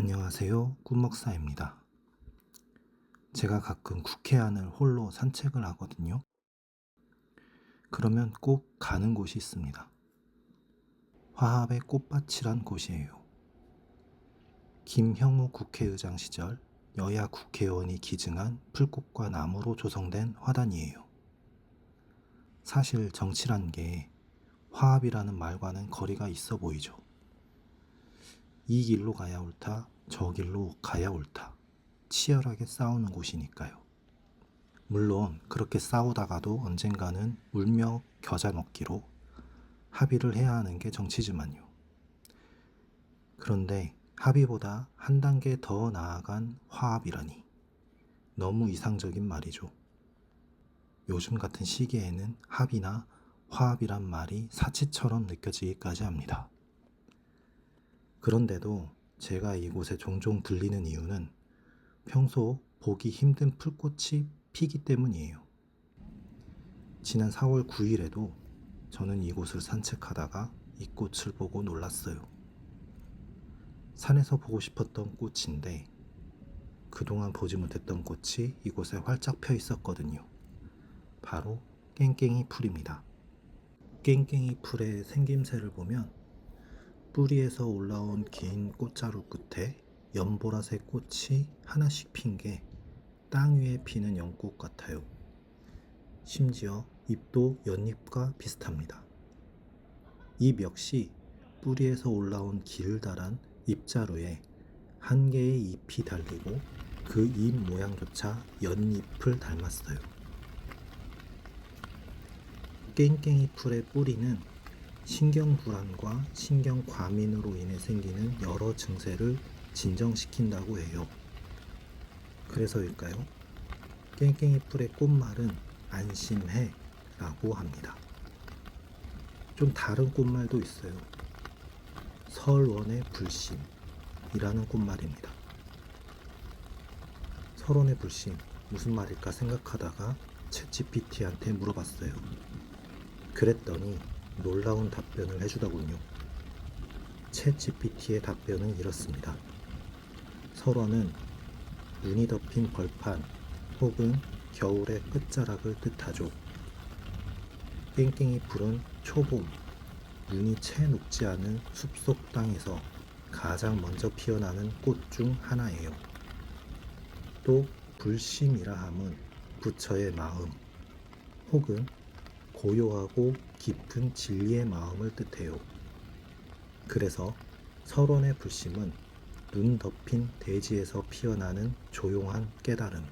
안녕하세요. 꿈목사입니다. 제가 가끔 국회안을 홀로 산책을 하거든요. 그러면 꼭 가는 곳이 있습니다. 화합의 꽃밭이란 곳이에요. 김형우 국회의장 시절 여야 국회의원이 기증한 풀꽃과 나무로 조성된 화단이에요. 사실 정치란 게 화합이라는 말과는 거리가 있어 보이죠. 이 길로 가야 옳다, 저 길로 가야 옳다. 치열하게 싸우는 곳이니까요. 물론 그렇게 싸우다가도 언젠가는 울며 겨자 먹기로 합의를 해야 하는 게 정치지만요. 그런데 합의보다 한 단계 더 나아간 화합이라니 너무 이상적인 말이죠. 요즘 같은 시기에는 합의나 화합이란 말이 사치처럼 느껴지기까지 합니다. 그런데도 제가 이곳에 종종 들리는 이유는 평소 보기 힘든 풀꽃이 피기 때문이에요. 지난 4월 9일에도 저는 이곳을 산책하다가 이 꽃을 보고 놀랐어요. 산에서 보고 싶었던 꽃인데 그동안 보지 못했던 꽃이 이곳에 활짝 펴 있었거든요. 바로 깽깽이 풀입니다. 깽깽이 풀의 생김새를 보면 뿌리에서 올라온 긴 꽃자루 끝에 연보라색 꽃이 하나씩 핀 게 땅 위에 피는 연꽃 같아요. 심지어 잎도 연잎과 비슷합니다. 잎 역시 뿌리에서 올라온 길다란 잎자루에 한 개의 잎이 달리고 그 잎 모양조차 연잎을 닮았어요. 깽깽이 풀의 뿌리는 신경불안과 신경과민으로 인해 생기는 여러 증세를 진정시킨다고 해요. 그래서일까요? 깽깽이 풀의 꽃말은 안심해 라고 합니다. 좀 다른 꽃말도 있어요. 설원의 불심이라는 꽃말입니다. 설원의 불심 무슨 말일까 생각하다가 챗GPT한테 물어봤어요. 그랬더니 놀라운 답변을 해주더군요. 챗 GPT의 답변은 이렇습니다. 설원은 눈이 덮인 벌판 혹은 겨울의 끝자락을 뜻하죠. 깽깽이 풀은 초봄, 눈이 채 녹지 않은 숲속 땅에서 가장 먼저 피어나는 꽃 중 하나예요. 또 불심이라 함은 부처의 마음 혹은 고요하고 깊은 진리의 마음을 뜻해요. 그래서 설원의 불심은 눈 덮인 대지에서 피어나는 조용한 깨달음,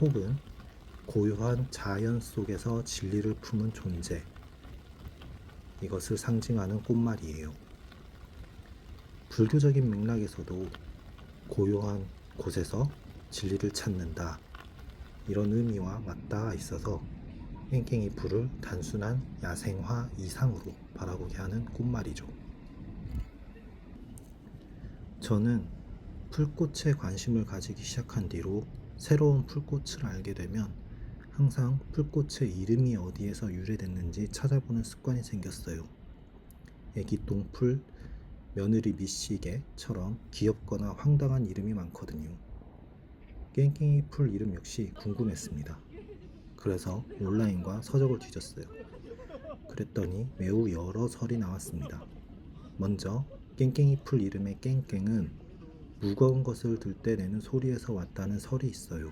혹은 고요한 자연 속에서 진리를 품은 존재, 이것을 상징하는 꽃말이에요. 불교적인 맥락에서도 고요한 곳에서 진리를 찾는다. 이런 의미와 맞닿아 있어서 깽깽이 풀을 단순한 야생화 이상으로 바라보게 하는 꽃말이죠. 저는 풀꽃에 관심을 가지기 시작한 뒤로 새로운 풀꽃을 알게 되면 항상 풀꽃의 이름이 어디에서 유래됐는지 찾아보는 습관이 생겼어요. 애기 똥풀, 며느리 미시게처럼 귀엽거나 황당한 이름이 많거든요. 깽깽이 풀 이름 역시 궁금했습니다. 그래서 온라인과 서적을 뒤졌어요. 그랬더니 매우 여러 설이 나왔습니다. 먼저 깽깽이 풀 이름의 깽깽은 무거운 것을 들 때 내는 소리에서 왔다는 설이 있어요.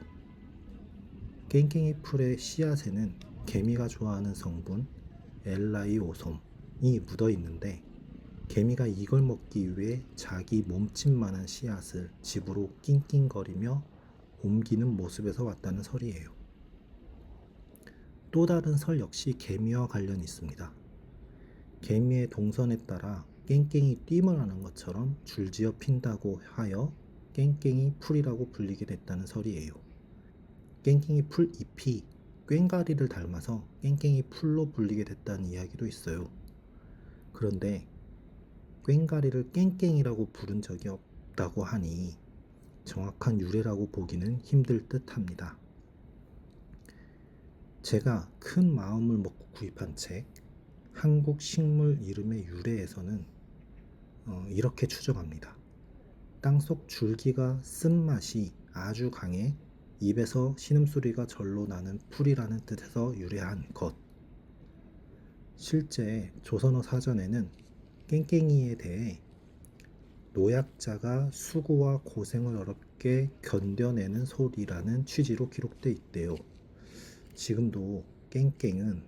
깽깽이 풀의 씨앗에는 개미가 좋아하는 성분 엘라이오솜이 묻어 있는데 개미가 이걸 먹기 위해 자기 몸집만한 씨앗을 집으로 낑낑거리며 옮기는 모습에서 왔다는 설이에요. 또 다른 설 역시 개미와 관련이 있습니다. 개미의 동선에 따라 깽깽이 띠을 하는 것처럼 줄지어 핀다고 하여 깽깽이 풀이라고 불리게 됐다는 설이에요. 깽깽이 풀 잎이 꽹가리를 닮아서 깽깽이 풀로 불리게 됐다는 이야기도 있어요. 그런데 꽹가리를 깽깽이라고 부른 적이 없다고 하니 정확한 유래라고 보기는 힘들 듯 합니다. 제가 큰 마음을 먹고 구입한 책 한국 식물 이름의 유래에서는 어, 이렇게 추정합니다. 땅속 줄기가 쓴맛이 아주 강해 입에서 신음소리가 절로 나는 풀이라는 뜻에서 유래한 것. 실제 조선어 사전에는 깽깽이에 대해 노약자가 수고와 고생을 어렵게 견뎌내는 소리라는 취지로 기록돼 있대요. 지금도 깽깽은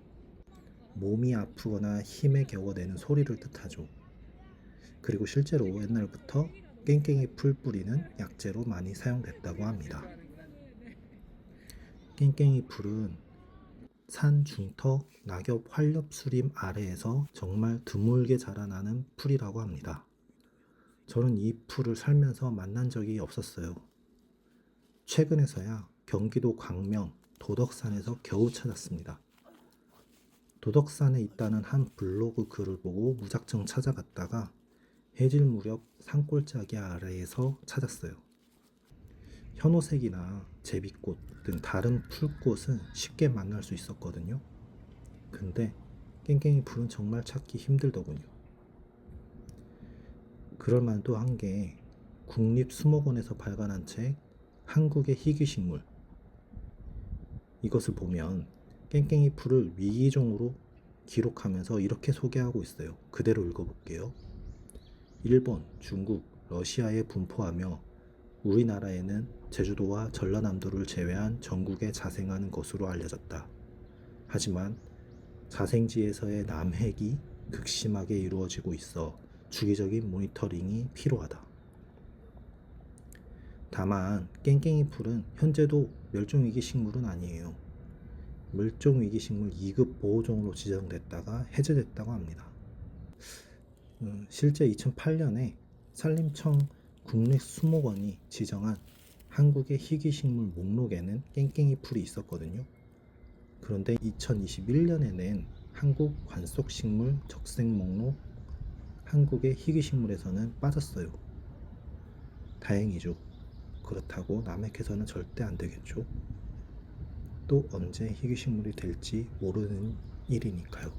몸이 아프거나 힘에 겨워내는 소리를 뜻하죠. 그리고 실제로 옛날부터 깽깽이 풀 뿌리는 약재로 많이 사용됐다고 합니다. 깽깽이 풀은 산 중턱 낙엽 활렵 수림 아래에서 정말 드물게 자라나는 풀이라고 합니다. 저는 이 풀을 살면서 만난 적이 없었어요. 최근에서야 경기도 광명 도덕산에서 겨우 찾았습니다. 도덕산에 있다는 한 블로그 글을 보고 무작정 찾아갔다가 해질 무렵 산골짜기 아래에서 찾았어요. 현오색이나 제비꽃 등 다른 풀꽃은 쉽게 만날 수 있었거든요. 근데 깽깽이 풀은 정말 찾기 힘들더군요. 그럴 만도 한 게 국립수목원에서 발간한 책 한국의 희귀식물 이것을 보면 깽깽이 풀을 위기종으로 기록하면서 이렇게 소개하고 있어요. 그대로 읽어볼게요. 일본, 중국, 러시아에 분포하며 우리나라에는 제주도와 전라남도를 제외한 전국에 자생하는 것으로 알려졌다. 하지만 자생지에서의 남획이 극심하게 이루어지고 있어 주기적인 모니터링이 필요하다. 다만 깽깽이 풀은 현재도 멸종위기 식물은 아니에요. 멸종위기 식물 2급 보호종으로 지정됐다가 해제됐다고 합니다. 음, 실제 2008년에 산림청 국립수목원이 지정한 한국의 희귀식물 목록에는 깽깽이 풀이 있었거든요. 그런데 2021년에 낸 한국 관속식물 적색 목록 한국의 희귀식물에서는 빠졌어요. 다행이죠. 그렇다고 남획해서는 절대 안 되겠죠. 또 언제 희귀식물이 될지 모르는 일이니까요.